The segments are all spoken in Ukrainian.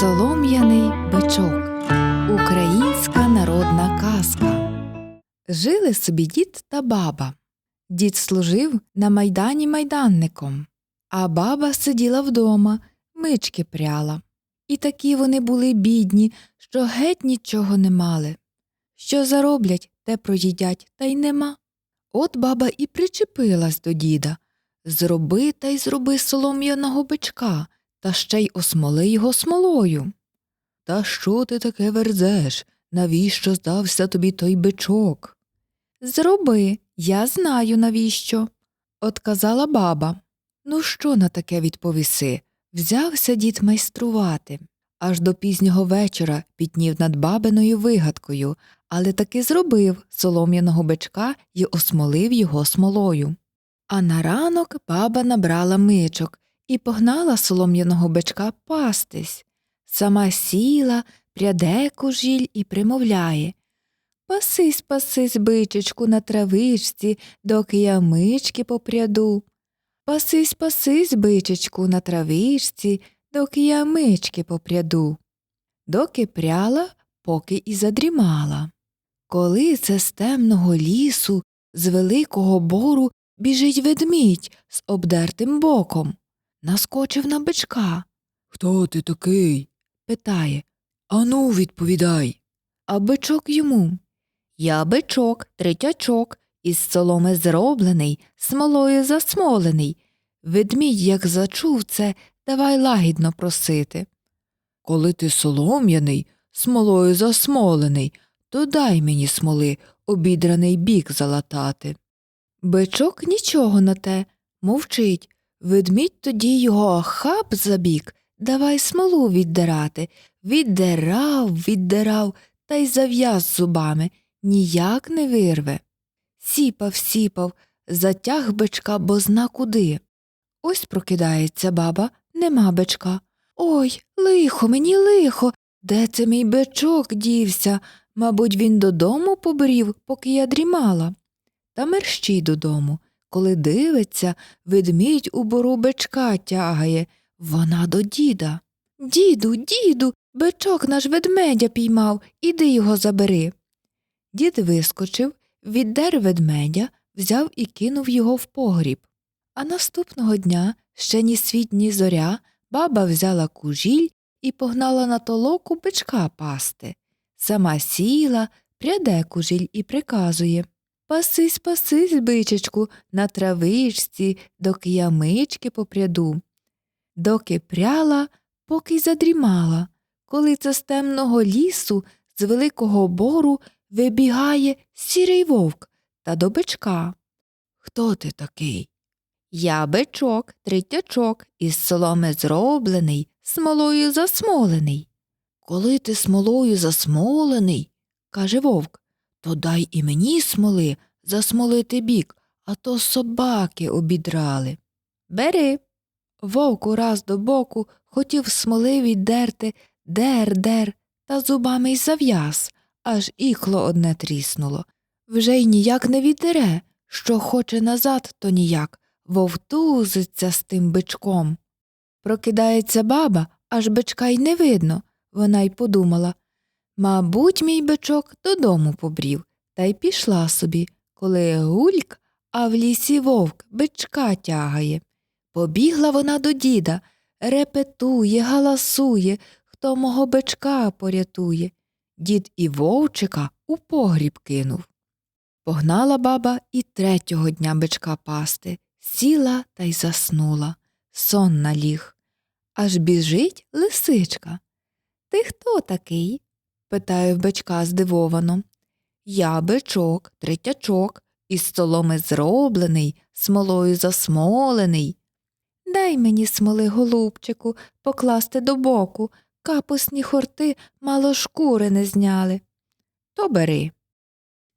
Солом'яний бичок. Українська народна казка. Жили собі дід та баба. Дід служив на майдані майданником, а баба сиділа вдома, мички пряла. І такі вони були бідні, що геть нічого не мали. Що зароблять, те проїдять, та й нема. От баба і причепилась до діда. Зроби та й зроби солом'яного бичка, та ще й осмоли його смолою. Та що ти таке верзеш? Навіщо здався тобі той бичок? Зроби, я знаю, навіщо, отказала баба. Ну, що на таке відповіси? Взявся дід майструвати. Аж до пізнього вечора пітнів над бабиною вигадкою, але таки зробив солом'яного бичка і осмолив його смолою. А на ранок баба набрала мичок і погнала солом'яного бичка пастись. Сама сіла, пряде кужіль і примовляє Пасись, пасись, бичечку, на травичці, доки я мички попряду. Пасись, пасись, бичечку, на травичці, доки я мички попряду. Доки пряла, поки і задрімала. Коли це з темного лісу, з великого бору біжить ведмідь з обдертим боком. Наскочив на бичка. Хто ти такий? питає. Ану, відповідай. А бичок йому. Я бичок, третячок, із соломи зроблений, смолою засмолений. Ведмідь, як зачув це, давай лагідно просити. Коли ти солом'яний, смолою засмолений, то дай мені смоли обідраний бік залатати. Бичок нічого на те, мовчить. Ведмідь тоді його хап за бік, давай смолу віддирати. Віддирав, віддирав та й зав'яз зубами, ніяк не вирве. Сіпав, сіпав, затяг бичка бозна куди. Ось прокидається баба, нема бичка. Ой, лихо, мені лихо. Де це мій бичок дівся? Мабуть, він додому побрів, поки я дрімала. Та мерщій додому. Коли дивиться, ведмідь у бору бичка тягає. Вона до діда. Діду, діду, бичок наш ведмедя піймав, іди його забери. Дід вискочив, віддер ведмедя, взяв і кинув його в погріб. А наступного дня, ще ні світ, ні зоря, баба взяла кужіль і погнала на толоку бичка пасти. Сама сіла, пряде кужіль і приказує Пасись, пасись, бичечку, на травичці, доки я мички попряду. Доки пряла, поки й задрімала, коли це з темного лісу, з великого бору вибігає сірий вовк та до бичка. Хто ти такий? Я бичок, третячок, із соломи зроблений, смолою засмолений. Коли ти смолою засмолений, каже вовк, то дай і мені смоли засмолити бік, а то собаки обідрали. Бери. Вовк ураз до боку хотів смоли віддерти, дер, дер, та зубами й зав'яз, аж іхло одне тріснуло. Вже й ніяк не віддере, що хоче назад, то ніяк, вовтузиться з тим бичком. Прокидається баба, аж бичка й не видно. Вона й подумала Мабуть, мій бичок додому побрів, та й пішла собі, коли гульк, а в лісі вовк бичка тягає. Побігла вона до діда, репетує, галасує, хто мого бичка порятує. Дід і вовчика у погріб кинув. Погнала баба і третього дня бичка пасти, сіла та й заснула. Сон наліг. Аж біжить лисичка. Ти хто такий? Питає в бичка здивовано. Я бичок, третячок, із соломи зроблений, смолою засмолений. Дай мені смоли, голубчику, покласти до боку, капусні хорти мало шкури не зняли. То бери.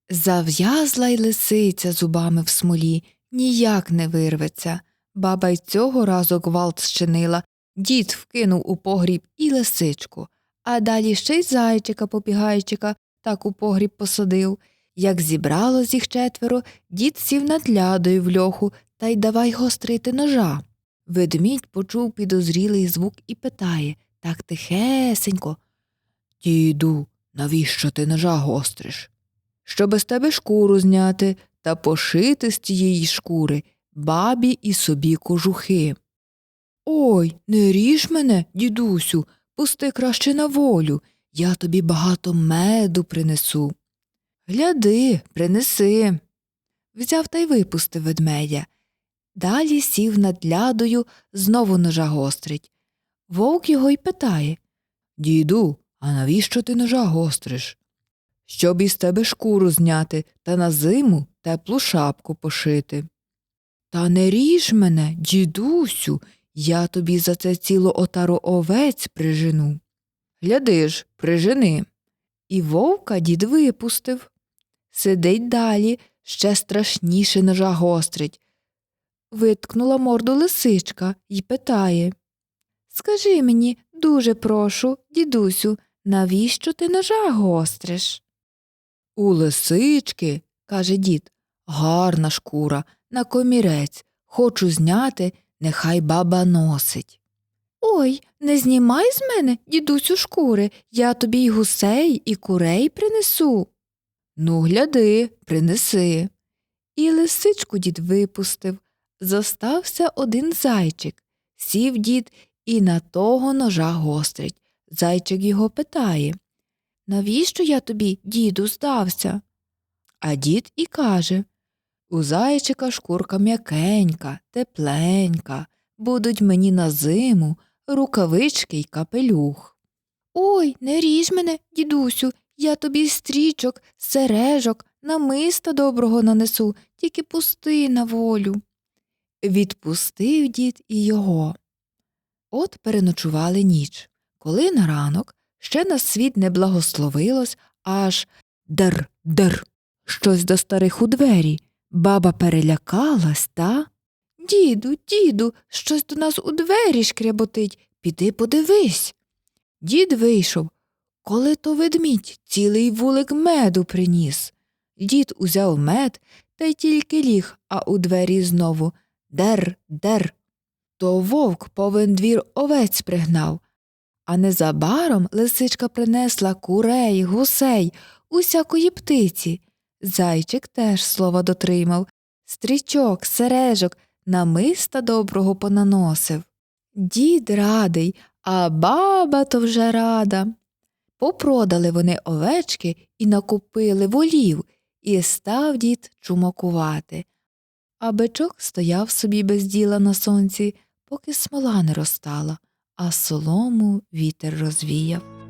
Зав'язла й лисиця зубами в смолі, ніяк не вирветься. Баба й цього разу гвалт щинила, дід вкинув у погріб і лисичку, а далі ще й зайчика попігайчика так у погріб посадив. Як зібралось їх четверо, дід сів над лядою в льоху та й давай гострити ножа. Ведмідь почув підозрілий звук і питає так тихесенько. Діду, навіщо ти ножа гостриш? Щоб з тебе шкуру зняти та пошити з тієї шкури бабі і собі кожухи. Ой, не ріж мене, дідусю, пусти краще на волю, я тобі багато меду принесу. Гляди, принеси. Взяв та й випустив ведмедя. Далі сів над лядою, знову ножа гострить. Вовк його й питає Діду, а навіщо ти ножа гостриш? Щоб із тебе шкуру зняти та на зиму теплу шапку пошити. Та не ріж мене, дідусю, я тобі за це цілу отару овець прижену. Гляди ж, прижени. І вовка дід випустив. Сидить далі, ще страшніше ножа гострить. Виткнула морду лисичка й питає Скажи мені, дуже прошу, дідусю, навіщо ти ножа гостриш? У лисички, каже дід, гарна шкура, на комірець. Хочу зняти, нехай баба носить. Ой, не знімай з мене, дідусю, шкури, я тобі й гусей, і курей принесу. Ну, гляди, принеси. І лисичку дід випустив. Зостався один зайчик. Сів дід і на того ножа гострить. Зайчик його питає Навіщо я тобі, діду, здався? А дід і каже У зайчика шкурка м'якенька, тепленька, будуть мені на зиму рукавички й капелюх. Ой, не ріж мене, дідусю, я тобі стрічок, сережок, намиста доброго нанесу, тільки пусти на волю. Відпустив дід і його. От переночували ніч. Коли на ранок ще на світ не благословилось, аж дер дер. Щось до старих у двері. Баба перелякалась, та? Діду, діду, щось до нас у двері шкряботить. Піди подивись. Дід вийшов. Коли то ведмідь цілий вулик меду приніс. Дід узяв мед та й тільки ліг, а у двері знову дер дер. То вовк повен двір овець пригнав. А незабаром лисичка принесла курей, гусей, усякої птиці. Зайчик теж слова дотримав, стрічок, сережок, намиста доброго понаносив. Дід радий, а баба то вже рада. Попродали вони овечки і накупили волів, і став дід чумакувати. А бичок стояв собі без діла на сонці, поки смола не розтала, а солому вітер розвіяв.